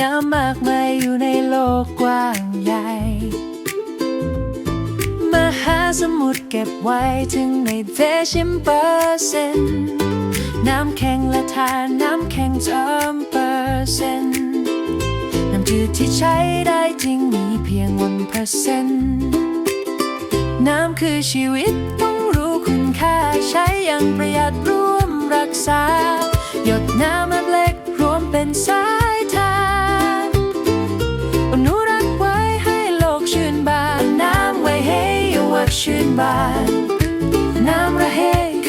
น้ำมากมายอยู่ในโลกกว้างใหญ่ มหาสมุทรเก็บไว้ถึงในเดชิมเปอร์เซนต์น้ำแข็งและทานน้ำแข็งจอมเปอร์เซนต์น้ำจืดที่ใช้ได้จริงมีเพียงวันเปอร์เซนต์น้ำคือชีวิตต้องรู้คุณค่าใช้อย่างประหยัดร่วมรักษา หยดน้ำเล็กๆรวมเป็นสา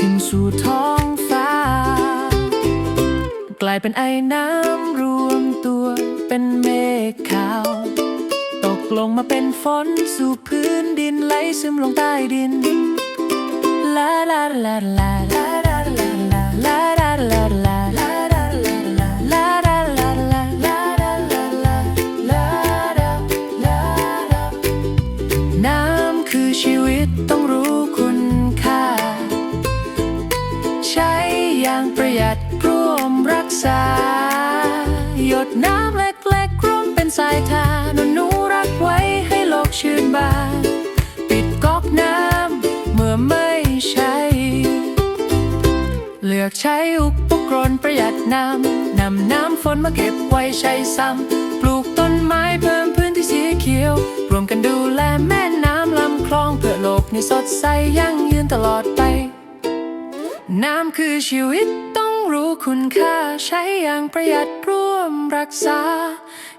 ขึ้นสู่ท้องฟ้า กลายเป็นไอ้น้ำรวมตัวเป็นเมฆขาว ตกลงมาเป็นฝนสู่พื้นดินไหลซึมลงใต้ดิน ลาลาลาลาลา อย่างประหยัดร่วมรักษา หยดน้ำเล็กๆร่วมเป็นสายทานนุรักไว้ให้โลกชื่นบาน ปิดก๊อกน้ำเมื่อไม่ใช้ เลือกใช้อุปกรณ์ประหยัดน้ำนำน้ำฝนมาเก็บไว้ใช้ซ้ำปลูกต้นไม้เพิ่มพื้นที่สีเขียว รวมกันดูแลแม่น้ำลำคลองเพื่อโลกนี้สดใสยั่งยืนตลอดไป น้ำคือชีวิตต้องรู้คุณค่า ใช้อย่างประหยัดร่วมรักษา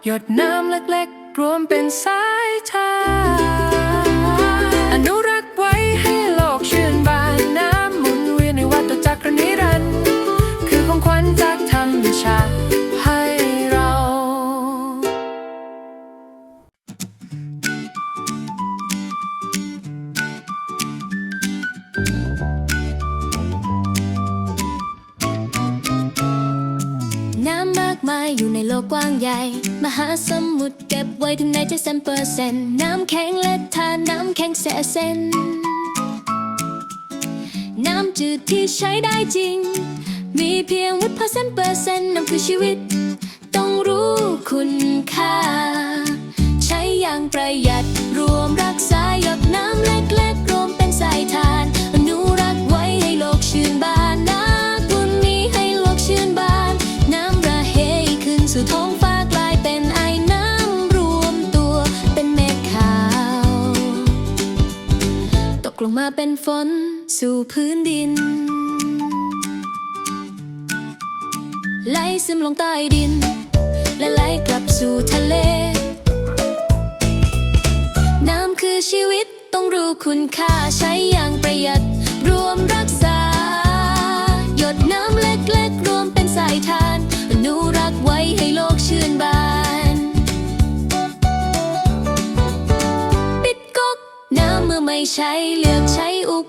หยดน้ำเล็กๆ รวมเป็นสายทาอนุรักษ์ไว้ให้ น้ำมากมายอยู่ในโลกกว้างใหญ่ มหาสมุทรเก็บไว้ถึงในเจ็ดสิบเปอร์เซ็นต์น้ำแข็งและทานน้ำแข็งแสเซนน้ำจืดที่ใช้ได้จริง มีเพียงวัดเปอร์เซ็นเปอร์เซ็นต์นั่นคือชีวิต ต้องรู้คุณค่า ใช้อย่างประหยัด มาเป็นฝนสู่พื้นดิน ไหลซึมลงใต้ดิน และไหลกลับสู่ทะเล น้ำคือชีวิตต้องรู้คุณค่าใช้อย่างประหยัด รวมรักษา หยดน้ำเล็กๆ รวมเป็นสายทานอนุรักษ์ไว้ให้โลกชื่นบานปิดก๊กน้ำเมื่อไม่ใช้เลือ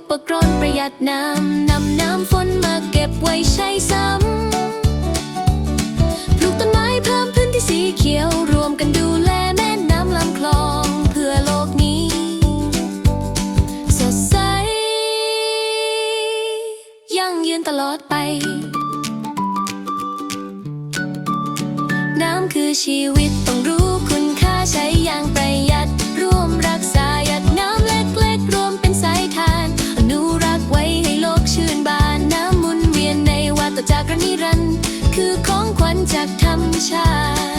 ปกรณ์ประหยัดน้ำนำน้ำฝนมาเก็บไว้ใช้ซ้ำปลูกต้นไม้เพิ่มพื้นที่สีเขียวรวมกันดูแลแม่น้ำลำคลองเพื่อโลกนี้ สดใส ยั่งยืนตลอดไป น้ำคือชีวิตต้องรู้คุณค่าใช้อย่างประ จักรนิรันดร์คือของขวัญจากธรรมชาติ